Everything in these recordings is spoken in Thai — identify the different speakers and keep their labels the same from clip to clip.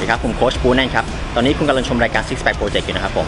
Speaker 1: สวัสดีครับ ผมโค้ชปูนั่นครับ ตอนนี้คุณกำลังชมรายการ Six Pack Project อยู่นะครับผม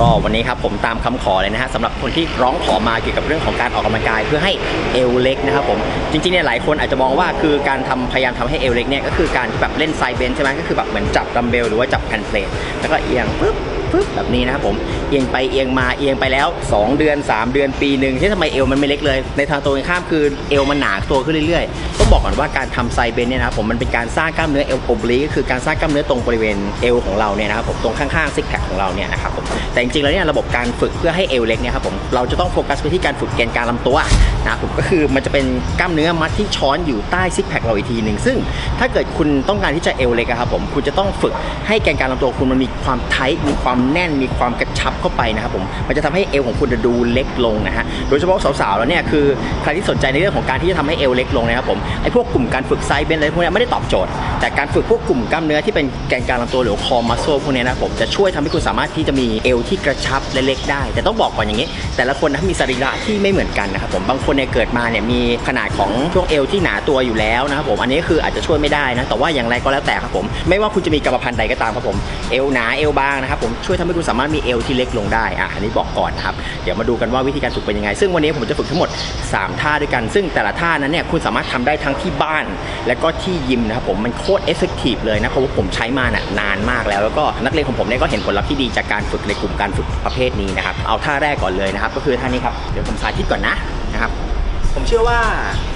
Speaker 1: ก็วันนี้ครับผมตามคำขอเลยนะฮะสำหรับคนที่ร้องขอมาเกี่ยวกับเรื่องของการออกกำลังกายเพื่อให้เอวเล็กนะครับผมจริงๆเนี่ยหลายคนอาจจะมองว่าคือการทำพยายามทำให้เอวเล็กเนี่ยก็คือการที่แบบเล่นไซเบนใช่ไหมก็คือแบบเหมือนจับดัมเบลหรือว่าจับแผ่นเพลทแล้วก็เอียงปึ๊บ ปึ๊บแบบนี้นะครับผมเอียงไปเอียงมาเอียงไปแล้ว 2 เดือน 3 เดือนปีหนึ่งที่ทำไมเอวมันไม่เล็กเลย ในทางตรงข้ามคือเอวมันหนาตัวขึ้นเรื่อยๆต้องบอกก่อนว่าการทำไซเบนเนี่ยนะครับผมมันเป็นการสร้างกล้ามเนื้อเอวโอบลีก็คือการสร้างกล้ามเนื้อตรงบริเวณเอวของเราเนี่ยนะครับผมตรงข้างๆซิกแพคของเราเนี่ยนะครับผมแต่จริงๆแล้วเนี่ยระบบการฝึกเพื่อให้เอวเล็กเนี่ยครับผมเราจะต้องโฟกัสไปที่การฝึกแกนกลารลำตัวนะครับผมก็คือมันจะเป็นกล้ามเนื้อมัดที่ช้อนอยู่ใต้ซิกแพคเราอีกทีหนึ่งซึ่ง ถ้าเกิดคุณต้องการที่จะเอวเล็กครับผมคุณจะต้องฝึกให้แกนกลารลำตัวคุณมันมีความไทท์มีความแน่นมีความกระชับเข้าไปนะครับผมมันจะทำให้เอวของคุณดูเล็กลงนะฮะโดยเฉพาะสาวๆแล้วเนี่ยคือใครที่สนใจในเรื่องของการที่จะทำให้เอวเล็กลงนะครับผมไอ้พวกกลุ่มการฝึกไซส์เบนอะไรพวกนี้ไม่ได้ตอบโจทย์ แต่การฝึกพวกกลุ่มกล้ามเนื้อที่เป็นแกนกลารลำตัวหรือคอมัสโซพวกนี้นะผมจะช่วยทำให้คุณสามารถที่จะมีเอวที่กระชับและเล็กได้ แต่ต้องบอกก่อนอย่างนี้ แต่ละคนนะมีสรีระที่ไม่เหมือนกันนะครับผมบางคนเนี่ยเกิดมาเนี่ยมีขนาดของช่วงเอวที่หนาตัวอยู่แล้วนะครับผมอันนี้คืออาจจะช่วยไม่ได้นะแต่ว่าอย่างไรก็แล้วแต่ครับผมไม่ว่าคุณจะมีกรรมพันธุ์ใดก็ตามครับผมเอวหนาเอวบางนะครับผมช่วยทำให้คุณสามารถมีเอวที่เล็กลงได้อะอันนี้บอกก่อนนะครับเดี๋ยวมาดูกันว่าวิธีการฝึกเป็นยังไง ซึ่งวันนี้ผมจะฝึกทั้งหมด 3 ท่าด้วยกัน ซึ่งแต่ละท่านั้นเนี่ยคุณสามารถทำได้ทั้งที่บ้าน และก็ที่ยิมนะครับผมมันโคตรเอฟเฟกตีฟเลยนะเพราะว่าผมใช้มาน่ะนานมากแล้ว แล้วก็นักเรียนของผมเนี่ยก็เห็นผลลัพธ์ที่ดีจากการฝึกในกลุ่มการฝึกประเภทนี้นะครับเอาท่าแรกก่อนเลยนะครับก็คือท่านี้ครับเดี๋ยวผมสาธิตก่อนนะนะครับผมเชื่อว่า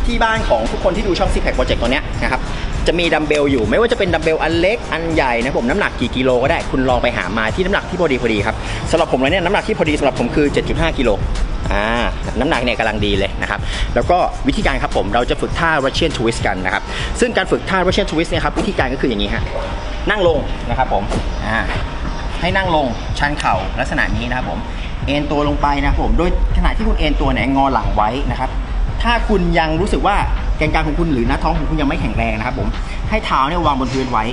Speaker 1: ที่บ้านของทุกคนที่ดูช่องซีแพคโปรเจกต์ตัวเนี้ยนะครับ จะมีดัมเบลอยู่ ไม่ว่าจะเป็นดัมเบลอันเล็กอันใหญ่นะผมน้ำหนักกี่กิโลก็ได้คุณลองไปหามาที่น้ำหนักที่พอดีพอดีครับสำหรับผมแล้วเนี่ยน้ำหนักที่พอดีสำหรับผมคือ 7.5 กิโลอ่าน้ำหนักเนี่ยกำลังดีเลยนะครับ แล้วก็วิธีการครับผมเราจะฝึกท่า Russian Twist กันนะครับ ซึ่งการฝึกท่า Russian Twist เนี่ยครับวิธีการก็คืออย่างนี้ฮะนั่งลงนะครับผมอ่าให้นั่งลงชันเข่าลักษณะนี้นะครับผมเอ็นตัวลงไปนะครับผมโดยขณะที่คุณเอ็นตัวเนี่ยงอหลังไว้นะครับ ถ้าคุณยังรู้สึกว่า แกนกลางของคุณหรือหน้าท้องของคุณยังไม่แข็งแรงนะครับผมให้เท้าเนี่ยวางบนพื้นไว้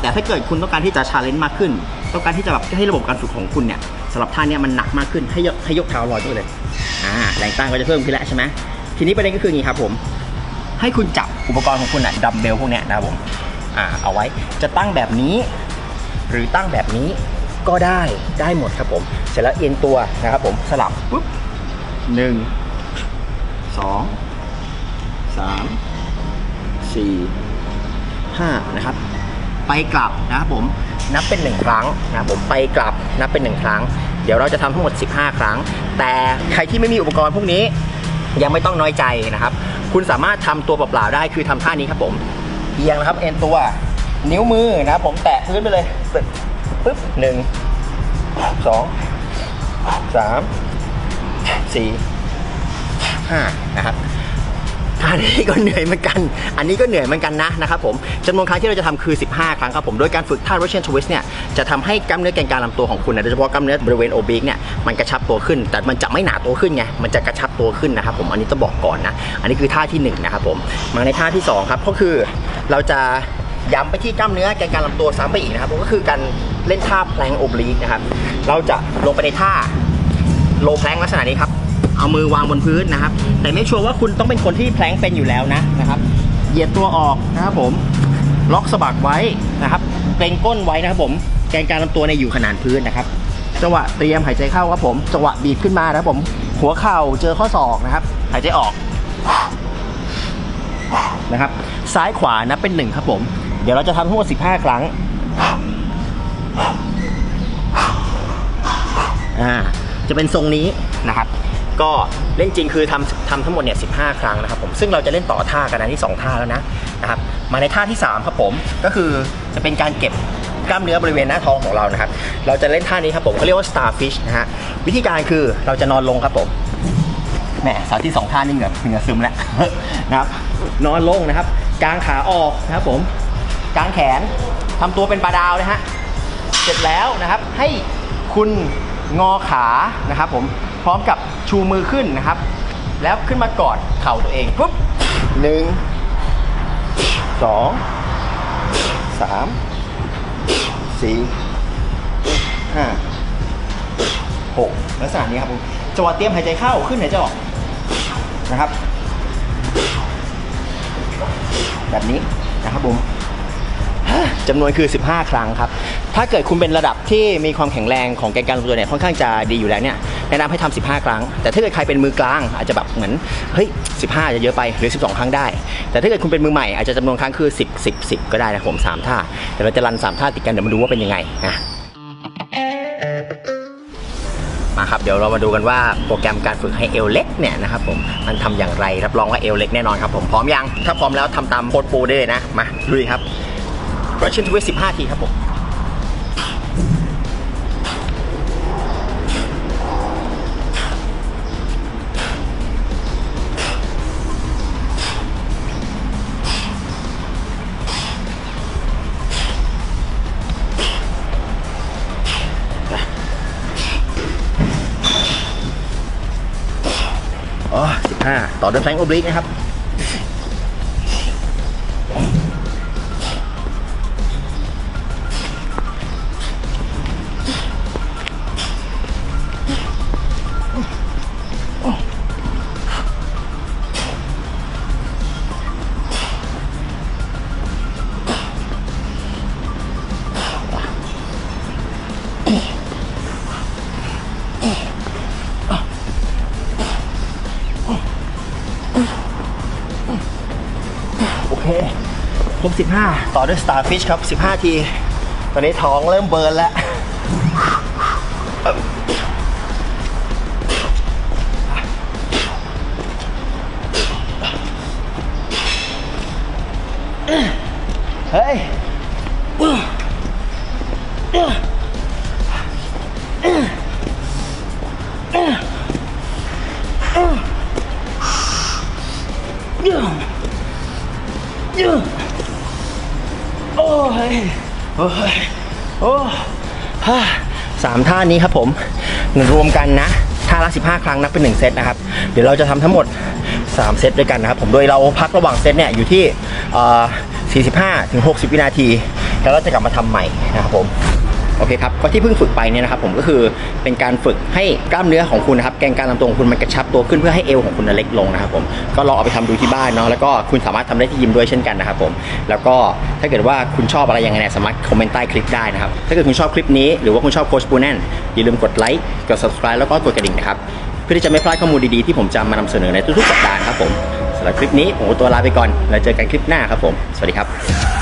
Speaker 1: แต่ถ้าเกิดคุณต้องการที่จะชาเลนจ์มากขึ้น ต้องการที่จะแบบให้ระบบการฝึกของคุณเนี่ยสำหรับท่าเนี้มันหนักมากขึ้นให้ยกให้ยกเท้าลอยขึ้นเลยอ่าแรงต้านก็จะเพิ่มขึ้นแล้วใช่ไหมทีนี้ประเด็นก็คืออย่างนี้ครับผมให้คุณจับอุปกรณ์ของคุณอะดัมเบลพวกเนี้ยนะครับผมอ่าเอาไว้จะตั้งแบบนี้ หรือตั้งแบบนี้ก็ได้ได้หมดครับผม เสร็จแล้วเอ็นตัวนะครับผมสลับปุ๊บหนึ่งสอง สามสี่ห้านะครับ ไปกลับนะครับผมนับเป็นหนึ่งครั้งนะครับผมไปกลับนับเป็นหนึ่งครั้ง เดี๋ยวเราจะทำทั้งหมด 15 ครั้ง แต่ใครที่ไม่มีอุปกรณ์พวกนี้ยังไม่ต้องน้อยใจนะครับ คุณสามารถทำตัวเปล่าๆได้คือทำท่านี้ครับผมเอียงนะครับเอ็นตัวนิ้วมือนะครับผมแตะพื้นไปเลยปึ๊บปึ๊บหนึ่งสองสามสี่ห้านะครับ ท่านี้ก็เหนื่อยเหมือนกัน อันนี้ก็เหนื่อยเหมือนกันนะนะครับผมจำนวนครั้งที่เราจะทำคือ 15 ครั้งครับผม โดยการฝึกท่า Russian Twist เนี่ย จะทำให้กล้ามเนื้อแกนกลางลำตัวของคุณนะโดยเฉพาะกล้ามเนื้อบริเวณโอบิกเนี่ย มันกระชับตัวขึ้น แต่มันจะไม่หนาตัวขึ้นไง มันจะกระชับตัวขึ้นนะครับผม อันนี้ต้องบอกก่อนนะ อันนี้คือท่าที่หนึ่งนะครับผม มาในท่าที่สองครับ ก็คือเราจะย้ำไปที่กล้ามเนื้อแกนกลางลำตัวซ้ำไปอีกนะครับผมก็คือการเล่นท่าแพลงโอบลิกนะครับ เราจะลงไปในท่าโลแพลงลักษณะนี้ครับ เอามือวางบนพื้นนะครับ แต่ไม่ชัวร์ว่าคุณต้องเป็นคนที่แพลงเป็นอยู่แล้วนะนะครับ เหยียดตัวออกนะครับผม ล็อกสะบักไว้นะครับเกรงก้นไว้นะครับผม แกนกลารลำตัวในอยู่ขนานพื้นนะครับ จังหวะเตรียมหายใจเข้าครับผม จังหวะบีบขึ้นมานะครับผม หัวเข่าเจอข้อศอกนะครับ หายใจออกนะครับ ซ้ายขวานับเป็นหนึ่งครับผม เดี๋ยวเราจะทำทั้งหมด15 ครั้งอ่าจะเป็นทรงนี้นะครับ ก็เล่นจริงคือทำทำทั้งหมดเนี่ย15ครั้งนะครับผมซึ่งเราจะเล่นต่อท่ากันนะที่ 2 ท่าแล้วนะนะครับมาในท่าที่ 3 ครับผมก็คือจะเป็นการเก็บกล้ามเนื้อบริเวณหน้าท้องของเรานะครับ เราจะเล่นท่านี้ครับผมเขาเรียกว่า starfish นะฮะวิธีการคือเราจะนอนลงครับผมแหมสาวที่สองท่านี่เหงื่อเหงื่อซึมแล้วนะครับนอนลงนะครับกางขาออกนะครับผมกางแขนทำตัวเป็นปลาดาวนะฮะเสร็จแล้วนะครับให้คุณงอขานะครับผม พร้อมกับชูมือขึ้นนะครับ แล้วขึ้นมากอดเข่าตัวเองปุ๊บหนึ่งสองสามสี่ห้าหกลักษณะนี้ครับผมจังหวะเตรียมหายใจเข้าขึ้นหายใจออกนะครับ แบบนี้นะครับผมจำนวนคือ 15 ครั้งครับ ถ้าเกิดคุณเป็นระดับที่มีความแข็งแรงของแกนการลงตัวเนี่ยค่อนข้างจะดีอยู่แล้วเนี่ย แนะนำให้ทำ15 ครั้ง แต่ถ้าเกิดใครเป็นมือกลางอาจจะแบบเหมือนเฮ้ย15 จะเยอะไปหรือ 12 ครั้งได้ แต่ถ้าเกิดคุณเป็นมือใหม่อาจจะจำนวนครั้งคือ 10 10 10 ก็ได้นะผมสามท่า แต่เราจะรันสามท่าติดกันเดี๋ยวมาดูว่าเป็นยังไงนะมาครับเดี๋ยวเรามาดูกันว่าโปรแกรมการฝึกให้เอวเล็กเนี่ยนะครับผมมันทำอย่างไรรับรองว่าเอวเล็กแน่นอนครับผมพร้อมยังถ้าพร้อมแล้วทำตามโค้ดปูได้เลยนะมาลุยครับ Russian Twist 15 ทีครับผม 15ต่อด้วยแฟงโอบลิกนะครับ คครบ 15 ต่อด้วย Starfish ครับ 15 ที ตอนนี้ท้องเริ่มเบิร์นแล้ว เฮ้ย โอ้ยโอ้ยโอ้ฮ่าสามท่านี้ครับผมรวมกันนะท่าละ 15 ครั้งนับเป็น 1 เซตนะครับ เดี๋ยวเราจะทำทั้งหมด 3 เซตด้วยกันนะครับผมโดยเราพักระหว่างเซตเนี่ยอยู่ที่เอ่อ45 ถึง 60 วินาที แล้วเราจะกลับมาทำใหม่นะครับผม โอเคครับก็ที่เพิ่งฝึกไปเนี่ยนะครับผมก็คือเป็นการฝึกให้กล้ามเนื้อของคุณนะครับแกนกลารลำตัวของคุณมันกระชับตัวขึ้นเพื่อให้เอวของคุณเล็กลงนะครับผมก็ลองเอาไปทำดูที่บ้านเนาะแล้วก็คุณสามารถทำได้ที่ยิมด้วยเช่นกันนะครับผมแล้วก็ถ้าเกิดว่าคุณชอบอะไรยังไงสามารถคอมเมนต์ใต้คลิปได้นะครับถ้าเกิดคุณชอบคลิปนี้หรือว่าคุณชอบโค้ชปูแนนอย่าลืมกดไลค์กด subscribe แล้วก็กดกระดิ่งนะครับเพื่อที่จะไม่พลาดข้อมูลดีๆที่ผมจะมานำเสนอในทุกๆสัปดาห์ครับผมสำหรับคลิปนี้ผมตัวลาไปก่อนแล้วเจอกันคลิปหน้าครับผมสวัสดีครับ